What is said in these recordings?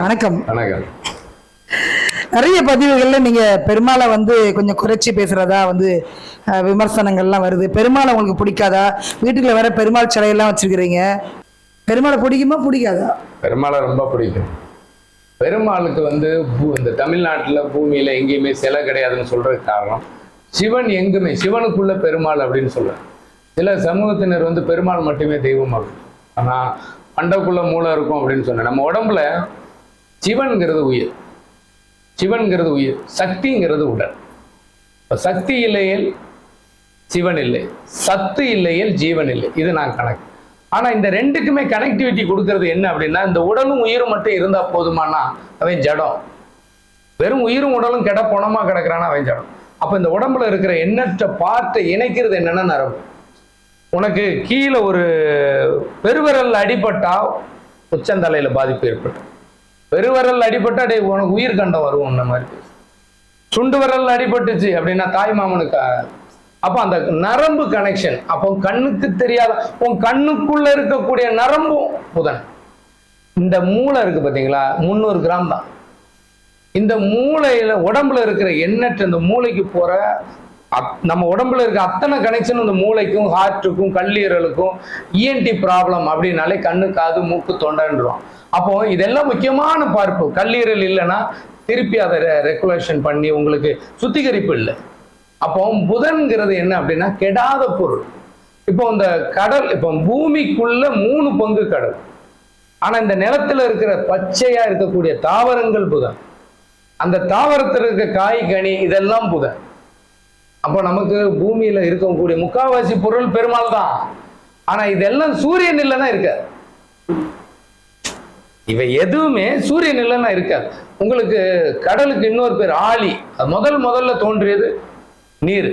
வணக்கம். வணக்கம். நிறைய பதிவுகள்ல நீங்க பெருமாளை வந்து கொஞ்சம் குறைச்சி பேசுறதா வந்து விமர்சனங்கள்லாம் வருது. பெருமாளை உங்களுக்கு பிடிக்காதா? வீட்டுக்குள்ள வேற பெருமாள் சிலையெல்லாம் வச்சிருக்கிறீங்க. பெருமாளை பிடிக்குமா பிடிக்காதா? பெருமாளை ரொம்ப பிடிக்கும். பெருமாளுக்கு வந்து இந்த தமிழ்நாட்டில் பூமியில எங்கேயுமே சிலை கிடையாதுன்னு சொல்றதுக்கு காரணம் சிவன் எங்குமே சிவனுக்குள்ள பெருமாள் அப்படின்னு சொல்றாங்க. சில சமூகத்தினர் வந்து பெருமாள் மட்டுமே தெய்வம் அப்படின்னு ஆனா பண்டக்குள்ள மூளை இருக்கும் அப்படின்னு சொன்னேன். நம்ம உடம்புல சிவன்கிறது உயிர். சிவன்கிறது உயிர். சக்திங்கிறது உடல். இப்போ சக்தி இல்லையேல் சிவன் இல்லை. சத்து இல்லையேல் ஜீவன் இல்லை. இது நான் கணக்கு. ஆனால் இந்த ரெண்டுக்குமே கனெக்டிவிட்டி கொடுக்கறது என்ன அப்படின்னா இந்த உடலும் உயிரும் மட்டும் இருந்தால் போதுமானா அவன் ஜடம். வெறும் உயிரும் உடலும் கெட பொணமா கிடக்குறானா அவன் ஜடம். அப்போ இந்த உடம்புல இருக்கிற எண்ணற்ற பார்ட்டை இணைக்கிறது என்னென்ன நரம்பு. உனக்கு கீழே ஒரு பெருவிரல் அடிபட்டால் உச்சந்தலையில் பாதிப்பு ஏற்படும். பெருவரல் அடிபட்டு டேய் உனக்கு உயிர் கண்டம் வரும் இந்த மாதிரி. சுண்டு விரல் அடிபட்டுச்சு அப்படின்னா தாய் மாமனுக்கா அப்போ அந்த நரம்பு கனெக்ஷன் அப்போ கண்ணுக்கு தெரியாத உன் கண்ணுக்குள்ள இருக்கக்கூடிய நரம்பும் புதன். இந்த மூளை இருக்கு பார்த்தீங்களா முந்நூறு கிராம் தான். இந்த மூளையில உடம்புல இருக்கிற எண்ணற்ற இந்த மூளைக்கு போற நம்ம உடம்புல இருக்க அத்தனை கனெக்ஷன் இந்த மூளைக்கும் ஹார்ட்டுக்கும் கல்லீரலுக்கும் இஎன்டி ப்ராப்ளம் அப்படின்னாலே கண்ணு காது மூக்கு தொண்டன்றோம் அப்போ இதெல்லாம் முக்கியமான பார்ப்பு. கல்லீரல் இல்லைன்னா திருப்பி அதை ரெகுலேஷன் பண்ணி உங்களுக்கு சுத்திகரிப்பு இல்லை. அப்போ புதன்கிறது என்ன அப்படின்னா கெடாத பொருள். இப்போ இந்த கடல் இப்போ பூமிக்குள்ள மூணு பங்கு கடல். ஆனா இந்த நிலத்துல இருக்கிற பச்சையா இருக்கக்கூடிய தாவரங்கள் புதன். அந்த தாவரத்தில் இருக்க காய் கனி இதெல்லாம் புதன். அப்போ நமக்கு பூமியில இருக்கக்கூடிய முக்காவாசி பொருள் பெருமாள் தான் ஆனா இதெல்லாம் சூரியன் இல்லைன்னா இருக்காது. இவை எதுவுமே சூரியன் இல்லைன்னா இருக்காது. உங்களுக்கு கடலுக்கு இன்னொரு பேர் ஆழி. அது முதல் முதல்ல தோன்றியது நீர்.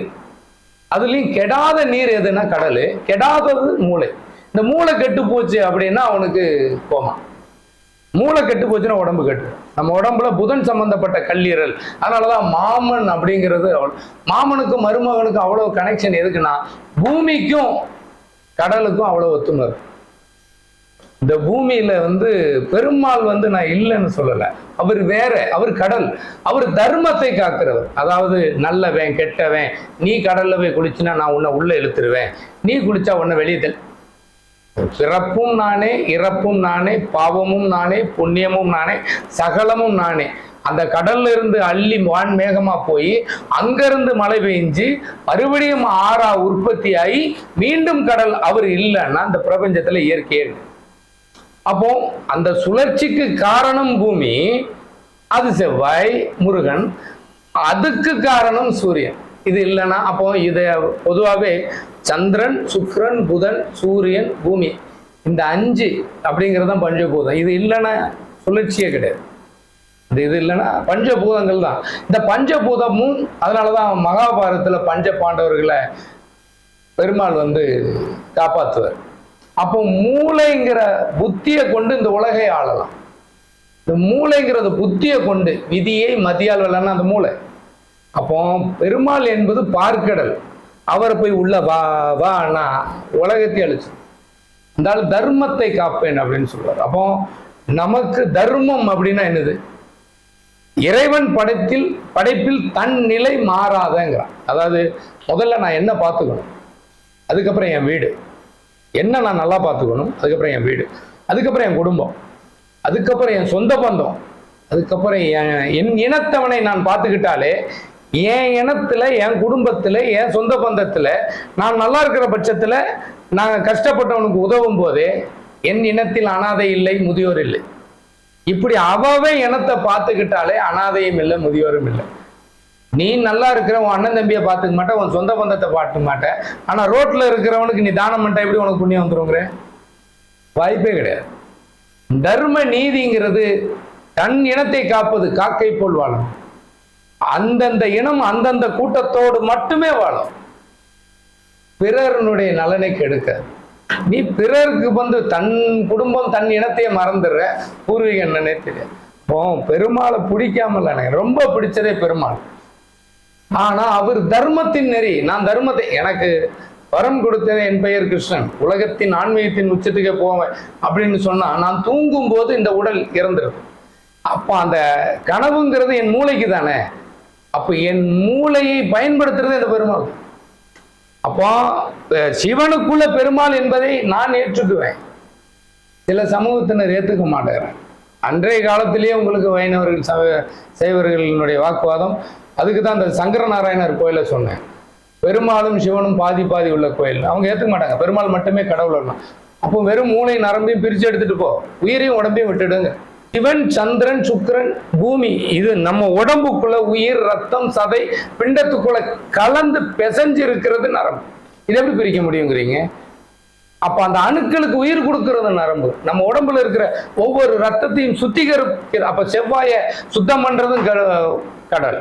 அதுலயும் கெடாத நீர் எதுன்னா கடல். கெடாதது மூளை. இந்த மூளை கெட்டு போச்சு அப்படின்னா அவனுக்கு கோமா. மூளை கெட்டு போச்சுன்னா உடம்பு கெட்டு. நம்ம உடம்புல புதன் சம்பந்தப்பட்ட கல்லீரல். அதனாலதான் மாமன் அப்படிங்கிறது மாமனுக்கும் மருமகனுக்கும் அவ்வளவு கனெக்ஷன் எதுக்குன்னா பூமிக்கும் கடலுக்கும் அவ்வளவு ஒத்துமை இந்த பூமியில வந்து பெருமாள் வந்து நான் இல்லைன்னு சொல்லல. அவர் வேற அவர் கடல். அவர் தர்மத்தை காக்கிறவர். அதாவது நல்லவன் கெட்டவன் நீ கடல்ல போய் குளிச்சுனா நான் உன்னை உள்ள இழுத்துருவேன். நீ குளிச்சா உன்னை வெளியே பிறப்பும் நானே இறப்பும் நானே பாவமும் நானே புண்ணியமும் நானே சகலமும் நானே. அந்த கடல்ல இருந்து அள்ளி வான் மேகமா போய் அங்கிருந்து மழை பெஞ்சு மறுபடியும் ஆறா உற்பத்தி ஆகி மீண்டும் கடல் அவர் இல்லைன்னா அந்த பிரபஞ்சத்துல இயற்கையே அப்போ அந்த சுழற்சிக்கு காரணம் பூமி அது செவ்வாய் முருகன் அதுக்கு காரணம் சூரியன். இது இல்லைன்னா அப்போ இதை பொதுவாகவே சந்திரன் சுக்ரன் புதன் சூரியன் பூமி இந்த அஞ்சு அப்படிங்கிறது தான் பஞ்சபூதம். இது இல்லைன்னா சுழற்சியே கிடையாது. இது இது இல்லைன்னா பஞ்சபூதங்கள் தான். இந்த பஞ்சபூதமும் அதனால தான் மகாபாரதத்தில் பஞ்ச பாண்டவர்களை பெருமாள் வந்து காப்பாற்றுவார் அப்போ மூளைங்கிற புத்தியை கொண்டு இந்த உலகை ஆளலாம். இந்த மூளைங்கிறது புத்தியை கொண்டு விதியை மதியால் வெல்லன்னா அந்த மூளை. அப்போ பெருமாள் என்பது பார்க்கடல். அவரை போய் உள்ள வா வானா உலகத்தை அழிச்சு. இந்த தர்மத்தை காப்பேன் அப்படின்னு சொல்றாரு. அப்போ நமக்கு தர்மம் அப்படின்னா என்னது? இறைவன் படத்தில் படைப்பில் தன் நிலை மாறாதங்கிறான். அதாவது முதல்ல நான் என்ன பார்த்துக்கணும்? அதுக்கப்புறம் என் வீடு. என்ன நான் நல்லா பார்த்துக்கணும்? அதுக்கப்புறம் என் வீடு. அதுக்கப்புறம் என் குடும்பம். அதுக்கப்புறம் என் சொந்த பந்தம். அதுக்கப்புறம் என் என் இனத்தவனை நான் பார்த்துக்கிட்டாலே என் இனத்துல என் குடும்பத்துல என் சொந்த பந்தத்துல நான் நல்லா இருக்கிற பட்சத்துல நாங்கள் கஷ்டப்பட்டவனுக்கு உதவும் போதே என் இனத்தில் அனாதை இல்லை முதியோர் இல்லை. இப்படி அவவே இனத்தை பார்த்துக்கிட்டாலே அனாதையும் இல்லை முதியோரும் இல்லை. நீ நல்லா இருக்கிற உன் அண்ணன் தம்பியை பார்த்துக்க மாட்டேன் உன் சொந்த பந்தத்தை பார்த்துக்க மாட்டேன். ஆனா ரோட்ல இருக்கிறவனுக்கு நீ தானம் பண்ணிட்டா எப்படி உனக்கு புண்ணியம் வந்துருங்கிற? வாய்ப்பே கிடையாது. தர்ம நீதிங்கிறது தன் இனத்தை காப்பது காக்கை போல் வாழும். அந்தந்த இனம் அந்தந்த கூட்டத்தோடு மட்டுமே வாழும். பிறருடைய நலனை கெடுக்க. நீ பிறருக்கு வந்து தன் குடும்பம் தன் இனத்தையே மறந்துடுற. பூர்வீகம் என்னன்னே தெரியாது. இப்போ பெருமாளை பிடிக்காமல் எனக்கு. ரொம்ப பிடிச்சதே பெருமாள். ஆனா அவர் தர்மத்தின் நெறி. நான் தர்மத்தை எனக்கு வரம் கொடுத்தது என் பெயர் கிருஷ்ணன். உலகத்தின் ஆன்மீகத்தின் உச்சத்துக்கே போவேன் அப்படின்னு சொன்னா நான் தூங்கும் போது இந்த உடல் இறந்துருது. அப்போ அந்த கனவுங்கிறது என் மூளைக்கு தானே அப்போ என் மூளையை பயன்படுத்துறது இந்த பெருமாள். அப்போ சிவனுக்குள்ள பெருமாள் என்பதை நான் ஏற்றுக்குவேன். சில சமூகத்தினர் ஏற்றுக்க மாட்டேங்கிறேன் அன்றைய காலத்திலேயே உங்களுக்கு வைணவர்கள் சவ சைவர்களினுடைய வாக்குவாதம். அதுக்கு தான் அந்த சங்கர நாராயணர் கோயிலை சொன்னேன். பெருமாளும் சிவனும் பாதி பாதி உள்ள கோயில். அவங்க ஏற்றுக்க மாட்டாங்க. பெருமாள் மட்டுமே கடவுள் அப்போ வெறும் மூளை நரம்பையும் பிரித்து எடுத்துட்டு போ. உயிரையும் உடம்பையும் விட்டுடுங்க. சிவன் சந்திரன் சுக்கிரன் பூமி. இது நம்ம உடம்புக்குள்ள உயிர் ரத்தம் சதை பிண்டத்துக்குள்ள கலந்து பிசைஞ்சு இருக்கிறது நரம்பு. இது எப்படி பிரிக்க முடியுங்கிறீங்க? அப்ப அந்த அணுக்களுக்கு உயிர் கொடுக்கறது நரம்பு. நம்ம உடம்புல இருக்கிற ஒவ்வொரு ரத்தத்தையும் சுத்திகரிக்கிற அப்ப செவ்வாய சுத்தம் பண்றதும் கடல்.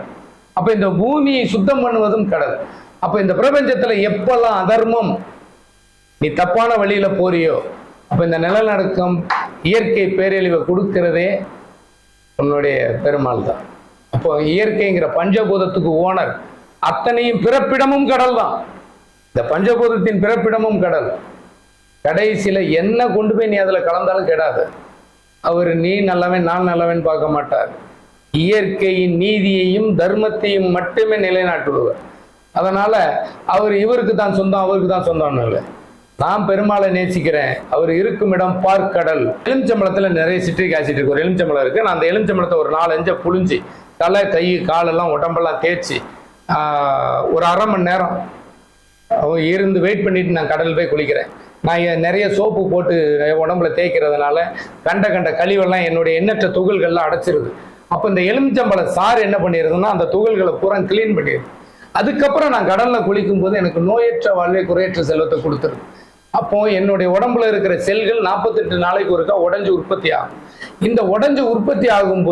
அப்ப இந்த பூமியை சுத்தம் பண்ணுவதும் கடல். அப்ப இந்த பிரபஞ்சத்துல எப்பெல்லாம் அதர்மம் நீ தப்பான வழியில போறியோ அப்ப இந்த நிலநடுக்கம் இயற்கை பேரழிவை கொடுக்கிறதே உன்னுடைய பெருமாள் தான். அப்போ இயற்கைங்கிற பஞ்சபூதத்துக்கு ஓனர் அத்தனையும் பிறப்பிடமும் கடல் தான். இந்த பஞ்சபூதத்தின் பிறப்பிடமும் கடல். கடைசியில என்ன கொண்டு போய் நீ அதில் கலந்தாலும் கெடாது. அவர் நீ நல்லவன் நான் நல்லவன் பார்க்க மாட்டார். இயற்கையின் நீதியையும் தர்மத்தையும் மட்டுமே நிலைநாட்டுவார் அதனால அவர் இவருக்கு தான் சொந்தம் அவருக்கு தான் சொந்தம்னு இல்லை. நான் பெருமாளை நேசிக்கிறேன். அவர் இருக்கும் இடம் பார்க்கடல். எலுமிச்சம்பளத்தில் நிறைய சிட்ரிக் ஆசிட் இருக்கு. ஒரு எலுமிச்சம்பழம் இருக்கு. நான் அந்த எலுமிச்சம்பழத்தை ஒரு நாலஞ்சை புழிஞ்சு தலை கை காலெல்லாம் உடம்பெல்லாம் தேய்ச்சி ஒரு அரை மணி நேரம் இருந்து வெயிட் பண்ணிட்டு நான் கடல் போய் குளிக்கிறேன். நான் நிறைய சோப்பு போட்டு உடம்புல தேய்க்கிறதுனால கண்ட கண்ட கழிவெல்லாம் என்னுடைய எண்ணற்ற துகள்கள்லாம் அடைச்சிருது. அப்போ இந்த எலுமிச்சம்பழ சாறு என்ன பண்ணிடுதுன்னா அந்த துகள்களை பூரா கிளீன் பண்ணிடுது அதுக்கப்புறம் நான் கடலில் குளிக்கும் போது எனக்கு நோயற்ற வாழ்வை குறையற்ற செல்வத்தை கொடுத்துருது. அப்போ என்னுடைய உடம்புல இருக்கிற செல்கள் நாற்பத்தெட்டு நாளைக்கு ஒருக்கா உடஞ்சு உற்பத்தி ஆகும். இந்த உடஞ்சு உற்பத்தி ஆகும்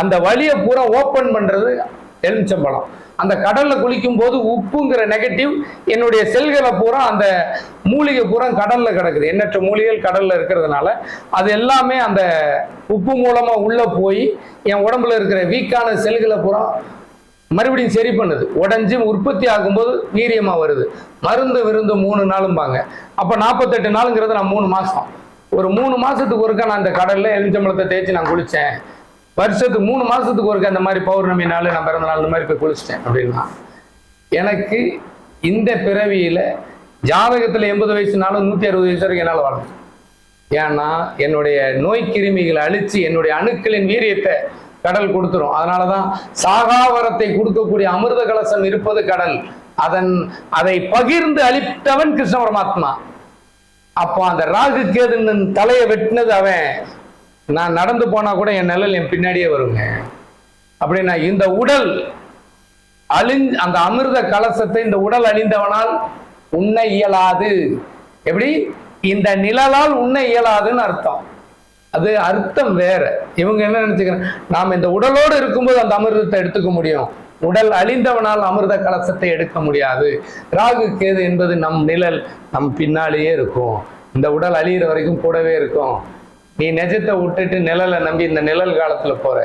அந்த வழியை பூரா ஓப்பன் பண்றது எலுமிச்சம்பழம். அந்த கடல்ல குளிக்கும் போது உப்புங்கிற நெகட்டிவ் என்னுடைய செல்களை பூரா அந்த மூலிகை பூரா கடல்ல கிடக்குது. எண்ணற்ற மூலிகைகள் கடல்ல இருக்கிறதுனால அது எல்லாமே அந்த உப்பு மூலமா உள்ள போய் என் உடம்புல இருக்கிற வீக்கான செல்களை பூரா மறுபடியும் சரி பண்ணுது. உடஞ்சி உற்பத்தி ஆகும்போது வீரியமாக வருது. மருந்து விருந்து மூணு நாளும்பாங்க. அப்போ நாற்பத்தெட்டு நாளுங்கிறது நான் மூணு மாதம் ஒரு மூணு மாதத்துக்கு ஒருக்கா நான் அந்த கடலில் எலுமிச்சம்பழத்தை தேய்ச்சி நான் குளித்தேன் வருஷத்துக்கு மூணு மாதத்துக்கு ஒருக்கா இந்த மாதிரி பௌர்ணமி நாள் நான் பிறந்த நாள் இந்த மாதிரி போய் குளிச்சிட்டேன் அப்படின்னா எனக்கு இந்த பிறவியில் ஜாதகத்தில் எண்பது வயசுனாலும் நூற்றி அறுபது வயசு வரைக்கும் என்னால் வாழணும் ஏன்னா என்னுடைய நோய் கிருமிகளை அழித்து என்னுடைய அணுக்களின் வீரியத்தை கடல் கொடுத்துரும். அதனாலதான் சாகாவரத்தை கொடுக்கக்கூடிய அமிர்த கலசம் இருப்பது கடல். அதன் அதை பகிர்ந்து அளித்தவன் கிருஷ்ண பரமாத்மா. அப்போ அந்த ராகு கேதுன்னு தலையை வெட்டினது அவன். நான் நடந்து போனா கூட என் நிழல் என் பின்னாடியே வருங்க. அப்படின்னா இந்த உடல் அழிஞ் அந்த அமிர்த கலசத்தை இந்த உடல் அழிந்தவனால் உண்ண இயலாது. எப்படி? இந்த நிழலால் உண்ண இயலாதுன்னு அர்த்தம். அது அர்த்தம் வேற. இவங்க என்ன நினைச்சுக்கிறேன் நாம் இந்த உடலோடு இருக்கும்போது அந்த அமிர்தத்தை எடுத்துக்க முடியும். உடல் அழிந்தவனால் அமிர்த கலசத்தை எடுக்க முடியாது. ராகு கேது என்பது நம் நிழல் நம் பின்னாலேயே இருக்கும். இந்த உடல் அழியிற வரைக்கும் கூடவே இருக்கும். நீ நெஜத்தை விட்டுட்டு நிழலை நம்பி இந்த நிழல் காலத்துல போற.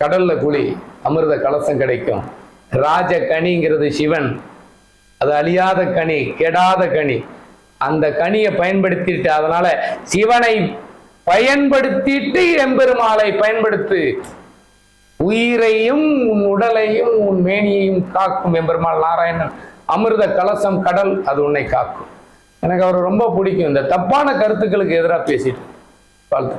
கடல்ல குழி அமிர்த கலசம் கிடைக்கும். ராஜ கனிங்கிறது சிவன். அது அழியாத கனி கெடாத கனி. அந்த கனியை பயன்படுத்திட்டு அதனால சிவனை பயன்படுத்திட்டு எம்பெருமாளை பயன்படுத்து. உயிரையும் உன் உடலையும் உன் மேனியையும் காக்கும் எம்பெருமாள் நாராயணன். அமிர்த கலசம் கடல் அது உன்னை காக்கும். எனக்கு அவர் ரொம்ப பிடிக்கும். இந்த தப்பான கருத்துக்களுக்கு எதிராக பேசிட்டு. வாழ்த்து.